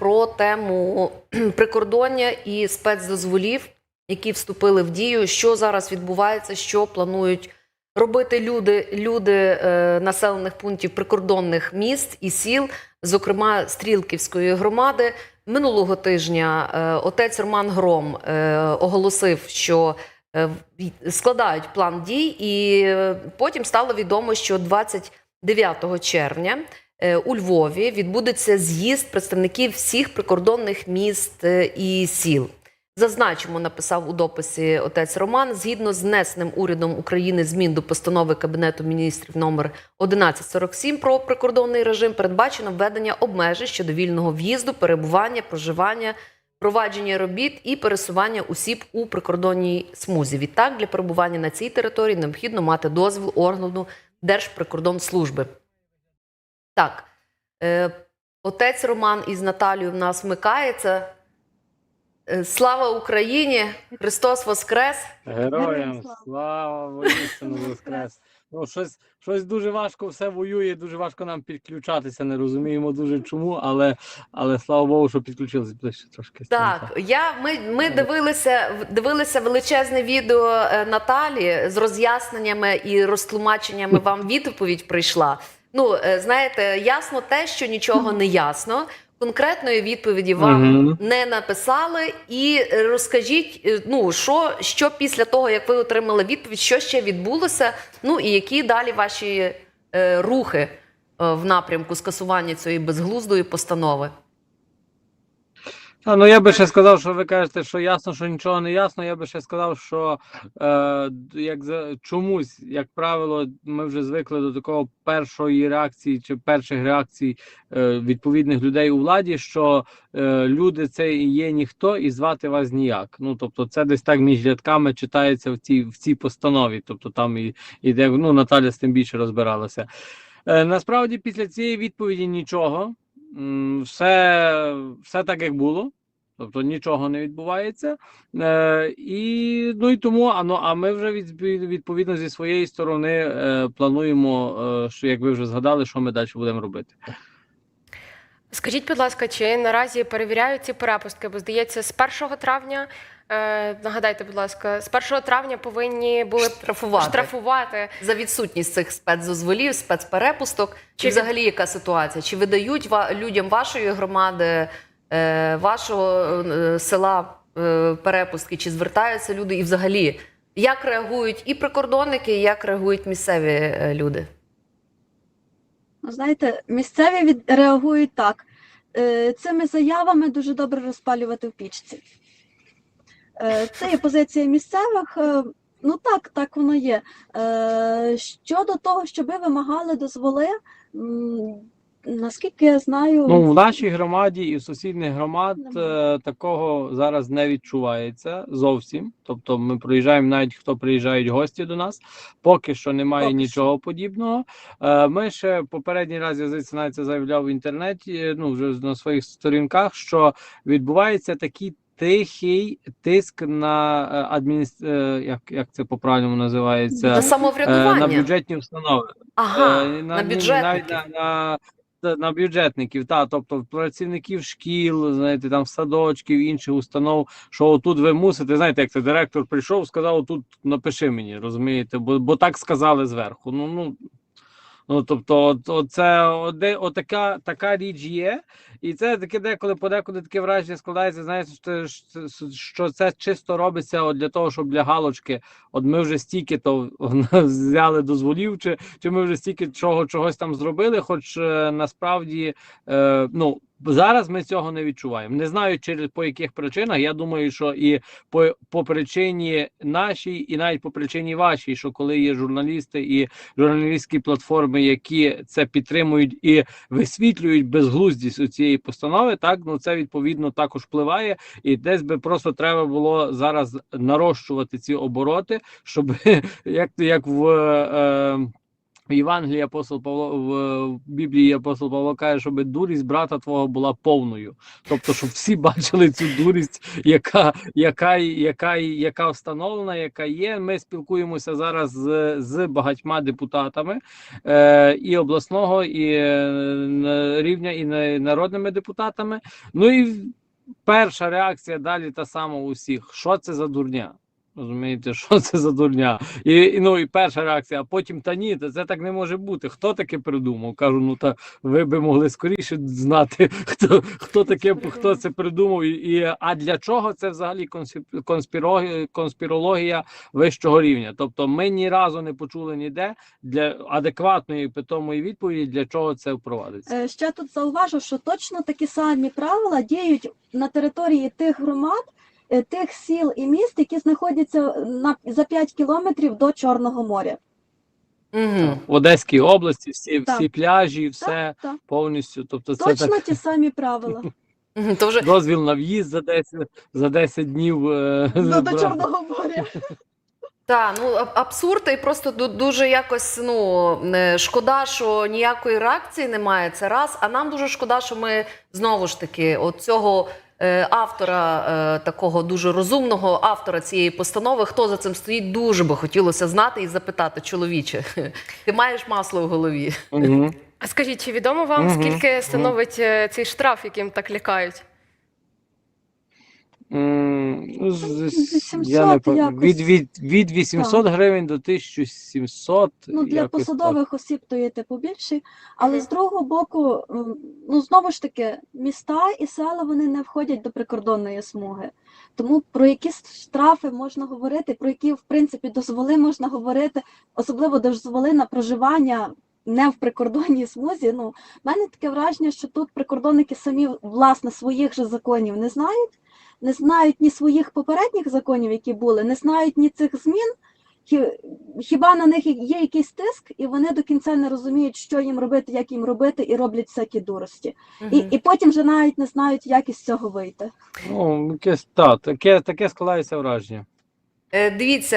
про тему прикордоння і спецдозволів, які вступили в дію. Що зараз відбувається, що планують робити люди, люди е, населених пунктів прикордонних міст і сіл, зокрема Стрілківської громади. Минулого тижня е, отець Роман Гром е, оголосив, що е, складають план дій, і е, потім стало відомо, що 29 червня у Львові відбудеться з'їзд представників всіх прикордонних міст е, і сіл. Зазначимо, написав у дописі отець Роман, згідно з внесеним урядом України змін до постанови Кабінету міністрів номер 1147 про прикордонний режим, передбачено введення обмежень щодо вільного в'їзду, перебування, проживання, провадження робіт і пересування осіб у прикордонній смузі. Відтак, для перебування на цій території необхідно мати дозвіл органу Держприкордонслужби. Так, е, отець Роман із Наталією в нас вмикається. Е, Слава Україні! Христос Воскрес! Героям слава, воістину воскрес. Ну, щось, щось дуже важко все воює, дуже важко нам підключатися. Не розуміємо дуже чому, але, але слава Богу, що підключилися ближче трошки. Так, я ми, ми дивилися дивилися величезне відео е, Наталі з роз'ясненнями і розтлумаченнями. Вам відповідь прийшла. Ну е, знаєте, ясно те, що нічого не ясно. Конкретної відповіді вам угу. не написали. І розкажіть, е, ну що, що після того, як ви отримали відповідь, що ще відбулося? Ну і які далі ваші е, рухи е, в напрямку скасування цієї безглуздої постанови? А, ну я би ще сказав, що ви кажете, що ясно, що нічого не ясно. Я би ще сказав, що е, як за чомусь, як правило, ми вже звикли до такого першої реакції чи перших реакцій е, відповідних людей у владі, що е, люди це і є ніхто, і звати вас ніяк. Ну тобто, це десь так між рядками читається в цій в цій постанові. Тобто там і іде, ну Наталя з тим більше розбиралася. Е, насправді, після цієї відповіді нічого. Все, все так, як було. Тобто нічого не відбувається. Е, і, ну і тому, а, ну, а ми вже від, відповідно зі своєї сторони е, плануємо, е, що як ви вже згадали, що ми далі будемо робити. Скажіть, будь ласка, чи наразі перевіряють ці перепустки? Бо здається, з 1 травня, нагадайте, будь ласка, з 1 травня повинні були Штрафувати. штрафувати. за відсутність цих спецдозволів, спецперепусток. Чи Чи взагалі яка ситуація? Чи видають людям вашої громади, е, вашого е, села е, перепустки, чи звертаються люди? І взагалі, як реагують і прикордонники, і як реагують місцеві е, люди? Ну, знаєте, місцеві від... реагують так. Е, Цими заявами дуже добре розпалювати в пічці. Е, Це є позиція місцевих. Е, Ну так, так воно є. Е, Щодо того, що ви вимагали дозволи, наскільки я знаю, Ну, в нашій громаді і в сусідніх громад такого зараз не відчувається зовсім. Тобто, ми проїжджаємо, навіть хто приїжджають гості до нас, поки що немає Поки що. нічого подібного. Е, ми ще попередній раз я здається, навіть це заявляв в інтернеті, ну вже на своїх сторінках, що відбувається такий. Тихий тиск на е, адміністр... е, як, як це по-правильному називається? На Е, самоврядування? на бюджетні установи. Ага, Е, на, бюджетників. на, на, на, на бюджетників, та, тобто працівників шкіл, знаєте, там садочків, інших установ, що отут ви мусите, знаєте, як це директор прийшов, сказав, тут напиши мені, розумієте, бо, бо так сказали зверху. Ну, ну, ну тобто, от, от це оде, отака, така річ є, і це таке деколи подекуди таке враження складається, що- що це чисто робиться от для того, щоб для галочки, от ми вже стільки то взяли дозволів, чи, чи ми вже стільки чого чогось там зробили, хоч е, насправді е, ну. Зараз ми цього не відчуваємо. Не знаю через по яких причинах. Я думаю, що і по, по причині нашій, і навіть по причині вашій, що коли є журналісти і журналістські платформи, які це підтримують і висвітлюють безглуздість у цієї постанови, так ну це відповідно також впливає, і десь би просто треба було зараз нарощувати ці обороти, щоб як як в. Е, В Євангелії апостол Павло в Біблії апостол Павло каже, щоб дурість брата твого була повною. Тобто, щоб всі бачили цю дурість, яка, яка, яка, яка встановлена, яка є. Ми спілкуємося зараз з, з багатьма депутатами е, і обласного, і е, рівня, і народними депутатами. Ну і перша реакція далі та сама у всіх: що це за дурня? Розумієте, що це за дурня? І, і ну і перша реакція, а потім та ні, це так не може бути. Хто таке придумав? Кажу, ну та ви би могли скоріше знати, хто хто таке, хто це придумав, і, і а для чого це взагалі конспі- конспіро- конспірологія вищого рівня? Тобто, ми ні разу не почули ніде для адекватної питомої відповіді, для чого це впровадиться. Е, Ще тут зауважу, що точно такі самі правила діють на території тих громад, тих сіл і міст, які знаходяться на за 5 кілометрів до Чорного моря. Угу. В Одеській області всі, Так. всі пляжі, все Так, так. повністю. Тобто, це Точно так ті самі правила. То вже дозвіл на в'їзд за 10, за 10 днів. е, До, до. Чорного моря. Так, ну абсурд, і просто дуже якось ну е, шкода, що ніякої реакції немає. Це раз. А нам дуже шкода, що ми знову ж таки от цього е, автора, е, такого дуже розумного автора цієї постанови, хто за цим стоїть, дуже би хотілося знати і запитати, чоловіче, ти маєш масло в голові? Угу. А скажіть, чи відомо вам, угу. скільки становить угу. цей штраф, яким так лякають? Ну, з- з- 800 я не пам- якось. від, від, від 800 гривень до 1700. Ну, для якось так. посадових осіб то є типу більший, але з другого боку, м, ну знову ж таки, міста і села вони не входять до прикордонної смуги. Тому про які штрафи можна говорити, про які в принципі дозволи можна говорити, особливо дозволи на проживання не в прикордонній смузі. Ну, в мене таке враження, що тут прикордонники самі власне своїх же законів не знають, не знають ні своїх попередніх законів, які були, не знають ні цих змін. Хіба на них є якийсь тиск, і вони до кінця не розуміють, що їм робити, як їм робити, і роблять всякі дурості. І, і потім вже навіть не знають, як із цього вийти. Ну, якесь, та, таке, таке складається враження. Е, Дивіться,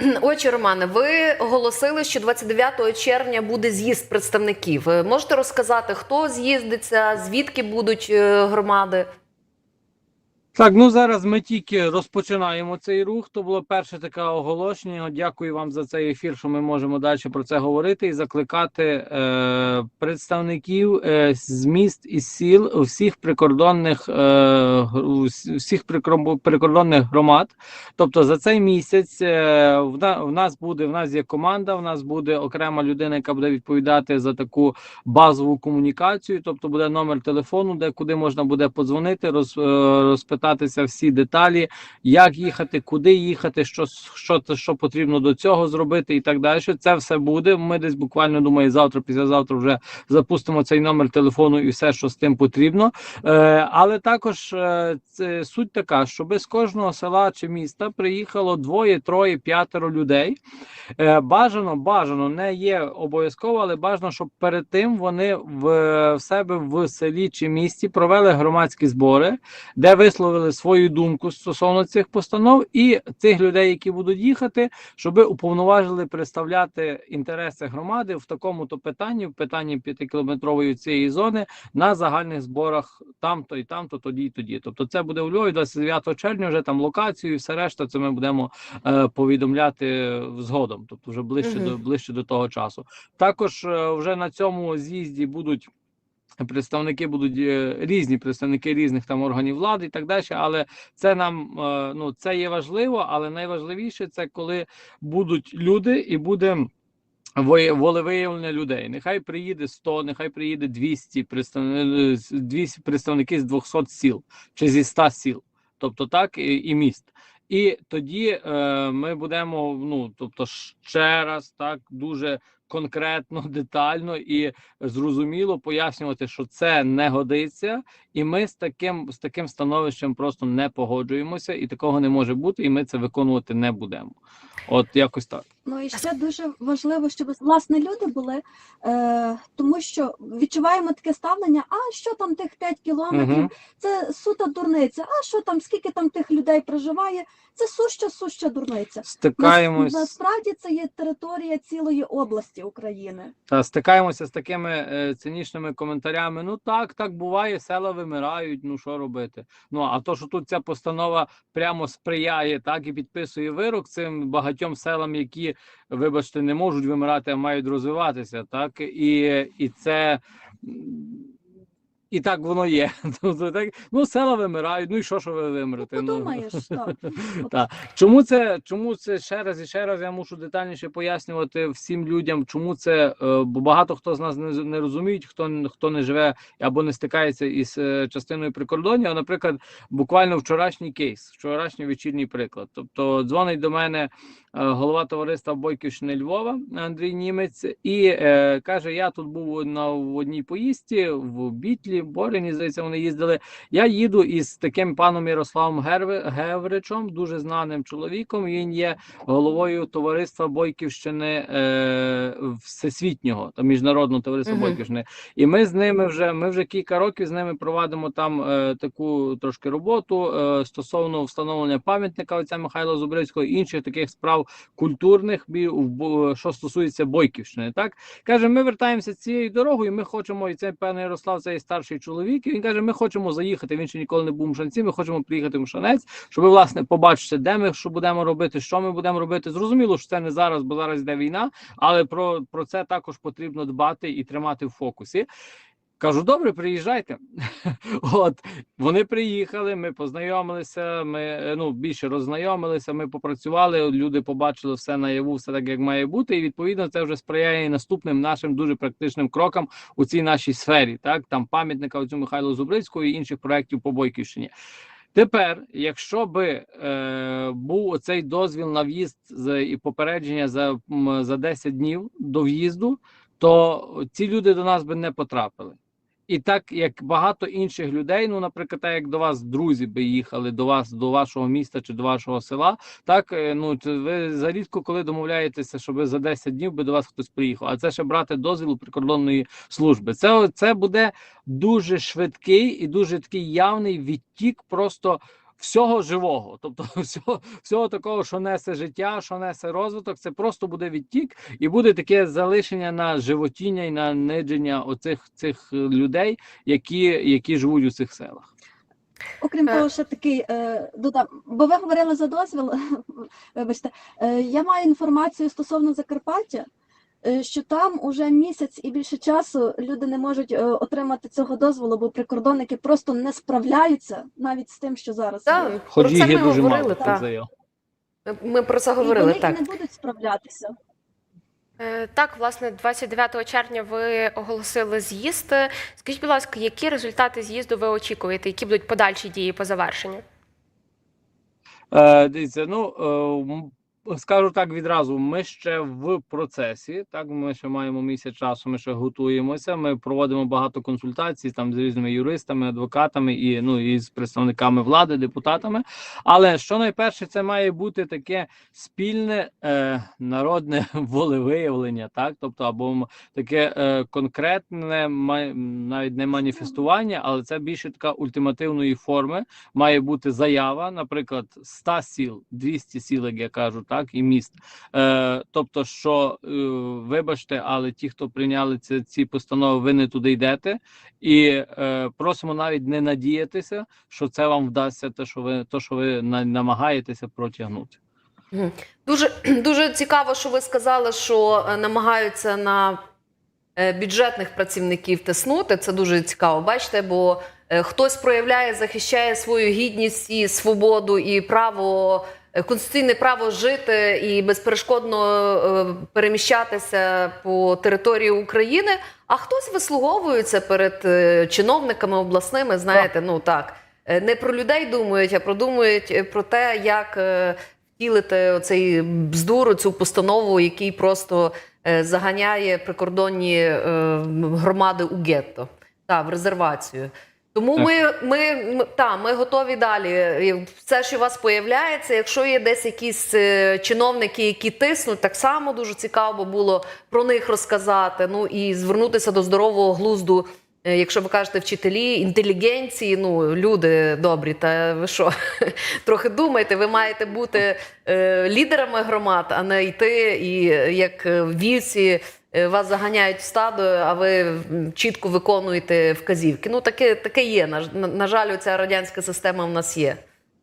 е, отче Романе, ви оголосили, що 29 червня буде з'їзд представників. Е, Можете розказати, хто з'їздиться, звідки будуть громади? Так, ну зараз ми тільки розпочинаємо цей рух. То було перше таке оголошення. Дякую вам за цей ефір, що ми можемо далі про це говорити і закликати е, представників е, з міст і сіл всіх прикордонних е, всіх прикордонних громад. Тобто за цей місяць е, в, на, в нас буде в нас є команда. В нас буде окрема людина, яка буде відповідати за таку базову комунікацію. Тобто буде номер телефону, де куди можна буде подзвонити, роз, е, розпитатися всі деталі, як їхати, куди їхати, що, що, що потрібно до цього зробити, і так далі. Це все буде. Ми десь буквально думаю, завтра, післязавтра вже запустимо цей номер телефону і все, що з тим потрібно. Е, але також е, це суть така, щоб з кожного села чи міста приїхало двоє, троє, п'ятеро людей. Е, бажано, бажано, не є обов'язково, але бажано, щоб перед тим вони в, в себе в селі чи місті провели громадські збори, де висловили свою думку стосовно цих постанов, і цих людей, які будуть їхати, щоб уповноважили представляти інтереси громади в такому то питанні, в питанні п'ятикілометрової цієї зони на загальних зборах там-то і там-то, тоді і тоді. Тобто, це буде у Львові 29 червня. Вже там локацію, і все решта. Це ми будемо е, повідомляти згодом, тобто вже ближче Мгм. до ближче до того часу. Також е, вже на цьому з'їзді будуть. Представники будуть е, різні представники різних там органів влади і так далі. Але це нам е, ну це є важливо, але найважливіше це коли будуть люди і буде ви- волевиявлення людей. Нехай приїде 100, нехай приїде 200 представників 200 представники з 200 сіл чи зі 100 сіл, тобто так і міст. І тоді е, ми будемо, ну тобто, ще раз так дуже конкретно, детально і зрозуміло пояснювати, що це не годиться, і ми з таким з таким становищем просто не погоджуємося, і такого не може бути, і ми це виконувати не будемо. От якось так. Ну і ще дуже важливо, щоб власне люди були, е, тому що відчуваємо таке ставлення: а що там тих 5 кілометрів? Мгм. Це сута дурниця. А що там, скільки там тих людей проживає? Це суща, суща дурниця. Нас- Стикаємось. насправді це є територія цілої області. Незалежності України. Та стикаємося з такими е, цинічними коментарями. Ну так, так буває, села вимирають. Ну що робити? Ну а то, що тут ця постанова прямо сприяє, так і підписує вирок цим багатьом селам, які, вибачте, не можуть вимирати, а мають розвиватися. Так і, і це. І так воно є. Тобто, так, ну, села вимирають, ну і що, що ви Ну, вимрете? Ну, подумаєш, так. Так. Чому це, чому це ще раз і ще раз я мушу детальніше пояснювати всім людям, чому це, е, бо багато хто з нас не, не розуміють, хто, хто не живе або не стикається із е, частиною прикордоння. Наприклад, буквально вчорашній кейс, вчорашній вечірній приклад. Тобто дзвонить до мене голова товариства Бойківщини Львова Андрій Німець і е, каже: Я тут був на в одній поїздці в Бітлі, Борині, здається, вони їздили. Я їду із таким паном Ярославом Гевричем, дуже знаним чоловіком. Він є головою товариства Бойківщини е, всесвітнього та міжнародного товариства Мгм. Бойківщини. І ми з ними вже ми вже кілька років з ними проводимо там е, таку трошки роботу е, стосовно встановлення пам'ятника отця Михайла Зубрицького і інших таких справ культурних, бі- в що стосується Бойківщини. Так каже, ми вертаємося цією дорогою. Ми хочемо, і це пане Ярослав, це є старший чоловік. І він каже: Ми хочемо заїхати. Він ще ніколи не був Мшанці. Ми хочемо приїхати в Мшанець, щоб власне побачити, де ми що будемо робити, що ми будемо робити. Зрозуміло, що це не зараз, бо зараз йде війна, але про, про це також потрібно дбати і тримати в фокусі. Кажу, добре, приїжджайте. От вони приїхали, ми познайомилися. Ми е, ну більше роззнайомилися. Ми попрацювали. Люди побачили все наяву, все так як має бути. І відповідно це вже сприяє наступним нашим дуже практичним крокам у цій нашій сфері. Так там пам'ятника оцю Михайлу Зубрицького і інших проєктів по Бойківщині. Тепер, якщо би е, був оцей дозвіл на в'їзд з і попередження за, за 10 днів до в'їзду, то ці люди до нас би не потрапили. І так як багато інших людей, ну, наприклад, так як до вас друзі би їхали до вас, до вашого міста чи до вашого села, так е, ну ви зарідко коли домовляєтеся, щоб за 10 днів би до вас хтось приїхав. А це ще брати дозвіл прикордонної служби. Це, це буде дуже швидкий і дуже такий явний відтік просто всього живого, тобто всього, всього такого, що несе життя, що несе розвиток, це просто буде відтік, і буде таке залишення на животіння і на нидження оцих цих е, людей, які, які живуть у цих селах. Окрім Е. того, ще такий е, додам, бо ви говорили за дозвіл. Вибачте, я маю інформацію стосовно Закарпаття, що там уже місяць і більше часу люди не можуть е, отримати цього дозволу, бо прикордонники просто не справляються навіть з тим, що зараз є. Так, про це ми дуже говорили. мало Так. Ми- про це І говорили. вони Так. і не будуть справлятися. Е, Так, власне, 29 червня ви оголосили з'їзд. Скажіть, будь ласка, які результати з'їзду ви очікуєте? Які будуть подальші дії по завершенню? Е, дивіться, ну е, скажу так відразу. Ми ще в процесі. Так, ми ще маємо місяць часу. Ми ще готуємося. Ми проводимо багато консультацій там з різними юристами, адвокатами і ну і з представниками влади, депутатами. Але що найперше, це має бути таке спільне е, народне волевиявлення, так, тобто або таке е, конкретне, ма- навіть не маніфестування, але це більше така ультимативної форми має бути заява, наприклад, 100 сіл, 200 сіл, як я кажу, так і міст. Е, тобто, що е, вибачте, але ті, хто прийняли ці, ці постанови, ви не туди йдете, і е, просимо навіть не надіятися, що це вам вдасться, те, що ви то, що ви на, намагаєтеся протягнути. Дуже, дуже цікаво, що ви сказали, що е, намагаються на е, бюджетних працівників тиснути. Це дуже цікаво, бачите, бо е, хтось проявляє, захищає свою гідність і свободу, і право, конституційне право жити і безперешкодно е, переміщатися по території України, а хтось вислуговується перед е, чиновниками обласними, знаєте, ну так. е, Не про людей думають, а продумують про те, як втілити оцей бздур, цю постанову, який просто заганяє прикордонні громади у гетто, та, в резервацію. Тому ми, ми, ми, та, ми готові далі. Все, що у вас появляється, якщо є десь якісь е, чиновники, які тиснуть, так само дуже цікаво було про них розказати. Ну і звернутися до здорового глузду. Е, Якщо ви кажете вчителі, інтелігенції, ну люди добрі, та ви що? Трохи думайте, ви маєте бути е, лідерами громад, а не йти і як вівці вас заганяють в стадо, а ви чітко виконуєте вказівки. Ну, таке, таке є. На, ж- на, жаль, ця радянська система в нас є.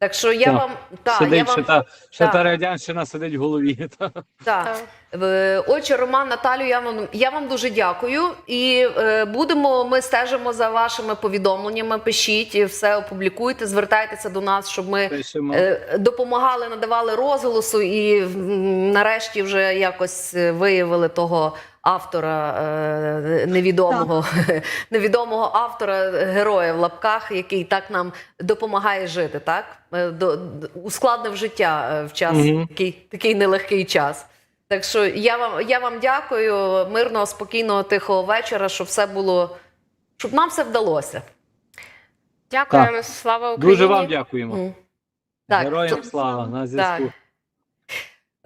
Так що я Так. вам та, Сидить я вам ще та, ще так. та радянщина сидить в голові. Та. так. Е, Отже, Роман, Наталю, я вам, я вам дуже дякую. І е, будемо, ми стежимо за вашими повідомленнями. Пишіть, все опублікуйте, звертайтеся до нас, щоб ми е, допомагали, надавали розголосу і нарешті вже якось е, виявили того автора е, невідомого, невідомого автора героя в лапках, який так нам допомагає жити, так? Е, До, ускладнив життя е, в час Мгм. такий, такий нелегкий час. Так що я вам, я вам дякую. Мирного, спокійного, тихого вечора, щоб все було, щоб нам все вдалося. Дякуємо, слава Україні. Дуже вам дякуємо. М. Так, Героям слава на зв'язку.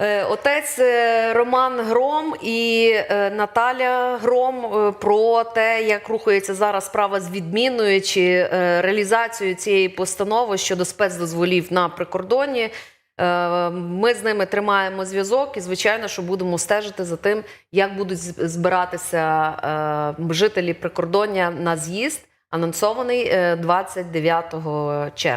Е, Отець е, Роман Гром і е, Наталя Гром про те, як рухається зараз справа з відміною чи реалізацією цієї постанови щодо спецдозволів на прикордоні. Ми з ними тримаємо зв'язок і, звичайно, що будемо стежити за тим, як будуть збиратися жителі прикордоння на з'їзд, анонсований е, 29 червня.